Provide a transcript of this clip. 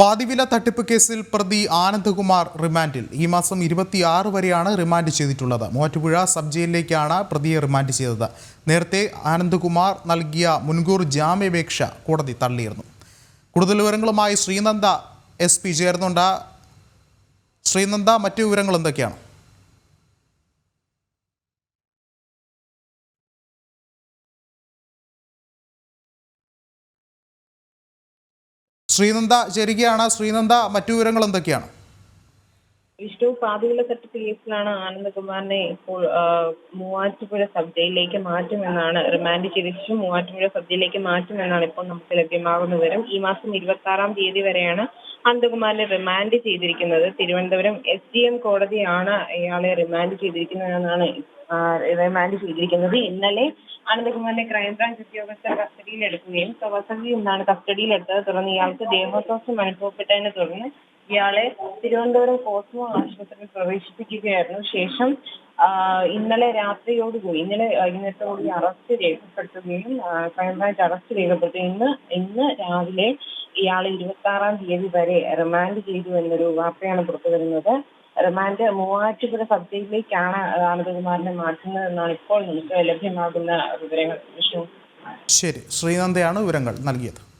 പാതിവില തട്ടിപ്പ് കേസിൽ പ്രതി ആനന്ദകുമാർ റിമാൻഡിൽ. ഈ മാസം ഇരുപത്തിയാറ് വരെയാണ് റിമാൻഡ് ചെയ്തിട്ടുള്ളത്. മൂവാറ്റുപുഴ സബ് ജയിലിലേക്കാണ് പ്രതിയെ റിമാൻഡ് ചെയ്തത്. നേരത്തെ ആനന്ദകുമാർ നൽകിയ മുൻകൂർ ജാമ്യാപേക്ഷ കോടതി തള്ളിയിരുന്നു. കൂടുതൽ വിവരങ്ങളുമായി ശ്രീനന്ദ എസ് പി ചേർന്നുണ്ട് ശ്രീനന്ദ മറ്റു വിവരങ്ങൾ എന്തൊക്കെയാണ്? ശ്രീനന്ദ ചേരുകയാണ്. ശ്രീനന്ദ മറ്റു വിവരങ്ങൾ എന്തൊക്കെയാണ്? വിഷ്ണു പാതിയുള്ള തട്ടിപ്പ് കേസിലാണ് ആനന്ദകുമാറിനെ ഇപ്പോൾ മൂവാറ്റുപുഴ സബ് ജയിലിലേക്ക് മാറ്റുമെന്നാണ് റിമാൻഡ് ചെയ്ത മൂവാറ്റുപുഴ സബ് ജയിലിലേക്ക് മാറ്റുമെന്നാണ് ഇപ്പോൾ നമുക്ക് ലഭ്യമാകുന്ന വിവരം. ഈ മാസം ഇരുപത്തി ആറാം തീയതി വരെയാണ് ആനന്ദകുമാറിനെ റിമാൻഡ് ചെയ്തിരിക്കുന്നത് തിരുവനന്തപുരം എസ് ഡി എം കോടതിയാണ് ഇയാളെ റിമാൻഡ് ചെയ്തിരിക്കുന്നത് എന്നാണ് റിമാൻഡ് ചെയ്തിരിക്കുന്നത്. ഇന്നലെ അനന്തകുമാറിനെ ക്രൈംബ്രാഞ്ച് ഉദ്യോഗസ്ഥർ കസ്റ്റഡിയിലെടുക്കുകയും വസതിയിൽ നിന്നാണ് കസ്റ്റഡിയിലെടുത്തത് തുടർന്ന് ഇയാൾക്ക് ദേഹോത്സവം അനുഭവപ്പെട്ടതിനെ തുടർന്ന് ഇയാളെ തിരുവനന്തപുരം കോസ്മോ ആശുപത്രിയിൽ പ്രവേശിപ്പിക്കുകയായിരുന്നു. ശേഷം ഇന്നലെ രാത്രിയോടുകൂടി ഇന്നലെ വൈകുന്നേരത്തോടുകൂടി അറസ്റ്റ് രേഖപ്പെടുത്തുകയും ക്രൈംബ്രാഞ്ച് അറസ്റ്റ് രേഖപ്പെടുത്തുകയും ഇന്ന് ഇന്ന് രാവിലെ ഇയാളെ ഇരുപത്തി ആറാം തീയതി വരെ റിമാൻഡ് ചെയ്തു എന്നൊരു വാർത്തയാണ് പുറത്തു വരുന്നത്. റിമാൻഡ് മൂവാറ്റുപുഴ സബ് ജയിലിലേക്കാണ് ആനന്ദകുമാറിനെ മാറ്റുന്നതെന്നാണ് ഇപ്പോൾ നമുക്ക് ലഭ്യമാകുന്ന വിവരങ്ങൾ. വിഷ്ണു. ശരി. ശ്രീനന്ദയാണ് വിവരങ്ങൾ നൽകിയത്.